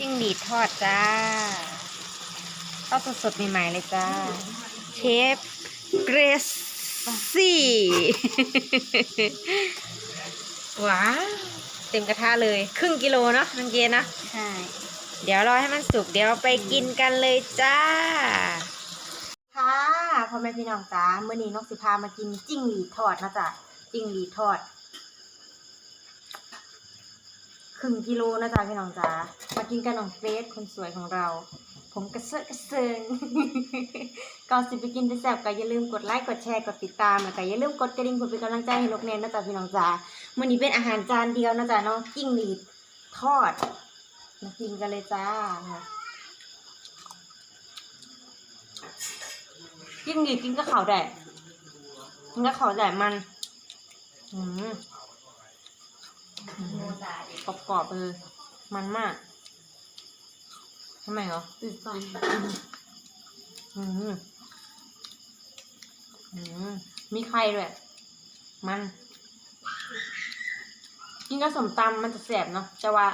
จิ้งหรีดทอดจ้าทอดสดๆใหม่ๆเลยจ้า เชฟเกรซซี่ว้าวเต็มกระทะเลย ครึ่งกิโลเนาะมันเย็นนะใช่เดี๋ยวรอให้มันสุกเดี๋ยวไปกินกันเลยจ้า ค่ะพ่อแม่พี่น้องจ้าเมื่อนี้นกสิพามากินจิ้งหรีดทอดนะจ๊ะจิ้งหรีดทอด ครึ่งกิโลนะจ๊ะพี่น้องจ้ามา กินกันน้องเฟสคนสวยของเรา ผมกระเซาะกระเซิงก่อนสิไปกินไปแซ่บก็อย่าลืมกดไลค์กดแชร์กดติดตามแล้วก็อย่าลืมกดกระดิ่งเพื่อเป็นกำลังใจให้นกแนนนะจ๊ะพี่น้องจ้ามื่อนี้เป็นอาหารจานเดียวนะจ๊ะน้องจิ้งหรีดทอดมากินกันเลยจ้าจิ้งหรีดกินก็เขาวได้กินก็เขาวได้มันอืมอืมกรอบๆเลยมันมาก ทำไมเหรออืดฟันอืมอืมมีไข่ด้วย มัน กินกับสมตำมันจะแสบเนาะแต่ว่า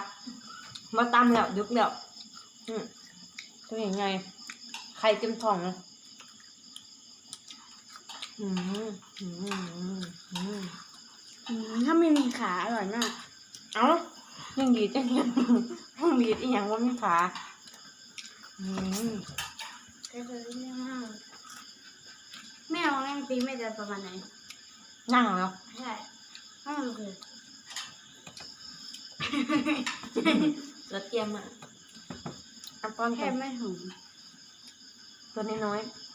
มาตำแล้วดึกแล้วอืมตัวยังไง ไข่เต็มท้องเลยอืมอืมอืมอืมอืมถ้าไม่มีขาอร่อยมาก เอ้ายังดีจังยังยังดีอีหยังว่ามีขา อืมก็คือเรื่องมากแม่เอาแม่ตีแม่จะประมาณไหนนั่งแล้วใช่ห้องคือแล้วเตรียมอะอันป้อนแค่แค่ไม่ถึงตัวน้อยๆ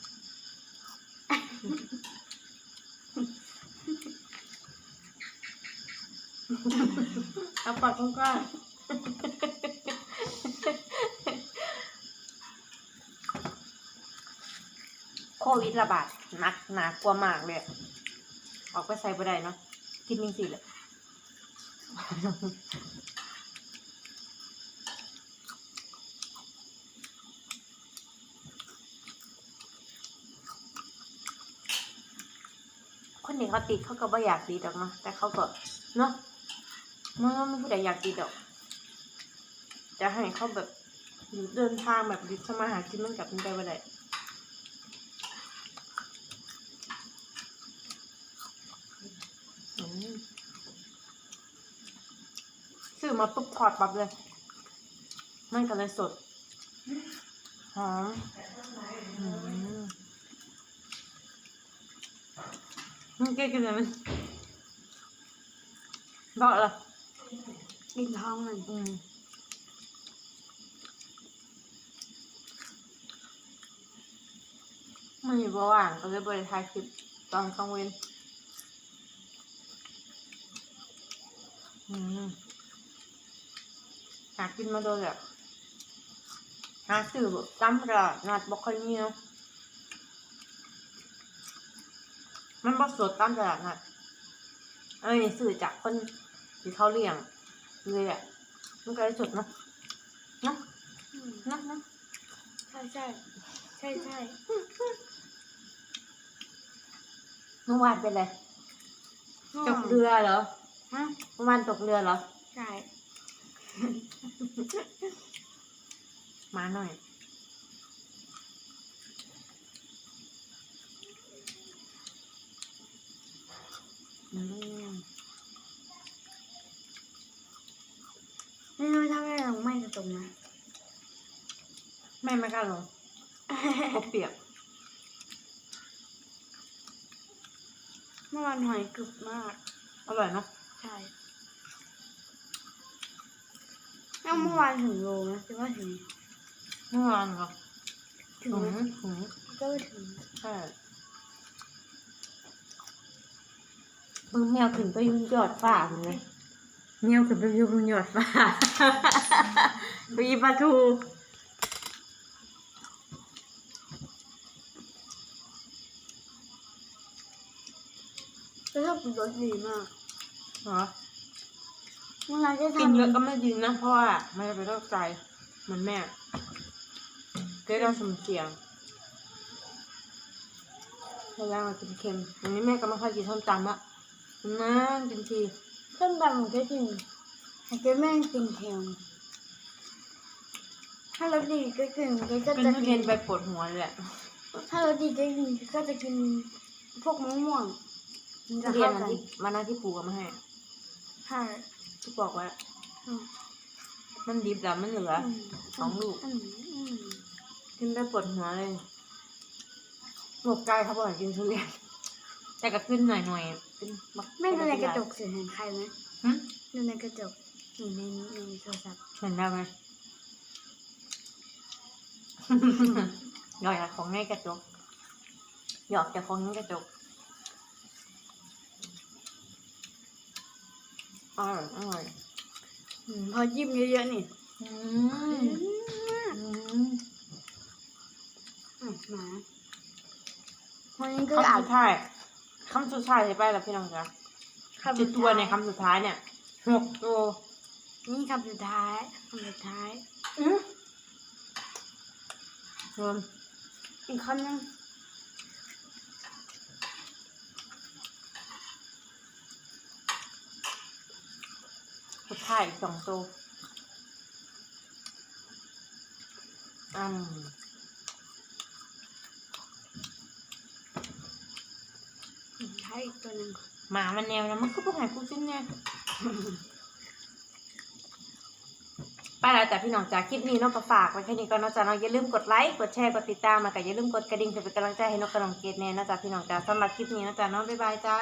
เอาปากกว้างๆโค วิดระบาดหนักหนากลัวมากเลย ออกไปใส่บ่ได้เนาะกินมิงสิเลยคนนี้เขาติดเขาก็บ่อยากติดหรอกเนาะแต่เขาก็เนาะมันก็ไม่ผู้ใดอยากติดหรอกจะให้เขาแบบเดินทางแบบดิสมาหากินมันกลับมันไปบ่ได้อืมซื้อ มาปุ๊บถอดปั๊บเลย มันก็เลยสด หอมอืมมันเก่งเลยมันบอกเหรอกินท้องมันอืมมันอยู่ระหว่างก็เลยบริทายคลิปตอนกลางเวนอืมหากินมาโดยแบบหาสื่อแบบจำกระนัดบอกค่อยมีเนาะมันบอสดตามตลาดนัดเอ้ยสื่อจากคนที่เขาเลี้ยงเลยอะมันก็ได้สดเนาะเนาะอืมเนาะเนาะใช่ใช่ใช่ใช่เมื่อวานเป็นไรตกเรือเรือเหรอฮะเมื่อวานตกเรือเหรอ ใช่ มาหน่อยอืมไม่รู้ถ้าไม่ลงไม่จะตรงนะแม่ไม่กล้าลงกบเปียกเมื่อวานหอยกรึบมาก อร่อยเนาะใช่ แล้วเมื่อวานถึงโลนะคิดว่าถึงเมื่อวานเหรอถึงถึงไหมถึงก็ไม่ถึงใช่มึงแมวขึ้นไปอยุ่งยอดฟ้าเลยแมวขึ้นไปอยุ่งยอดฟ้าไปหยิบปลาทูแล้วชอบกินรสดีมากเหรอ เมื่อวานก็กินทำเยอะก็ไม่ดีนะเพราะว่ามันจะไปโรคใจเหมือนแม่เก็เราสมเสียงพยายามมากินเค็มอันนี้แม่ก็ไม่ค่อยกินส้มตำละนั่นกินทีส้มตำของเจ๊จริงแต่เจ๊แม่งกินเค็มถ้ารสดีก็กินก็จะเป็นจะทุเรียนไปปวดหัวเลยอะถ้ารสดีก็กินก็จะกินพวกมะม่วงมันทุจะเรียนเข้ามันกันที่มันนั่นที่ปลูกเอามาให้ ใช่ ที่บอกว่าอืมมันดิบแล้วมันเหลืออืมสองลูกอืมอืมกินได้ปวดหัวเลยหมกไก่เขาบอกให้กินทุเรียนแต่ก็ขึ้นหน่อยหน่อยๆขึ้นบักแม่ดูในกระจกสิเห็นใครไหมหึดูในกระจกนี่ในในโทรศัพท์เห็นได้ไหมหยอกจากของในกระจกหยอกจากของในกระจก อร่อยอร่อยอืมพอจิ้มเยอะๆนี่อือืมมอืมอืมหมาวันนี้ก็คำอาสุบดท้ายคำสุดท้ายใช่ไปแล้วพี่น้องจ๊ะคำเจ็ดตัวในคำสุดท้ายเนี่ยหกตัวนี่คำสุดท้ายคำสุดท้าย อืมรวมอีกคำหนึง สุดท้ายอีกสองตัวอืมสุดท้ายอีกตัวหนึ่งหมามันแนวนะมันก็บ่หายกูจิ้นแน่ไปแล้วจ้ะพี่น้องจ้าคลิปนี้เนกก็ฝากไว้แค่นี้ก่อนเนาะจ้ะเนาะอย่าลืมกดไลค์กดแชร์กดติดตามแล้วก็อย่าลืมกดกระดิ่งเพื่อเป็นกำลังใจให้นกกระดองเกตแน่เนาะจ้ะพี่น้องจ้าสำหรับคลิปนี้เนาะจ้ะเนาะบ๊ายบายจ้า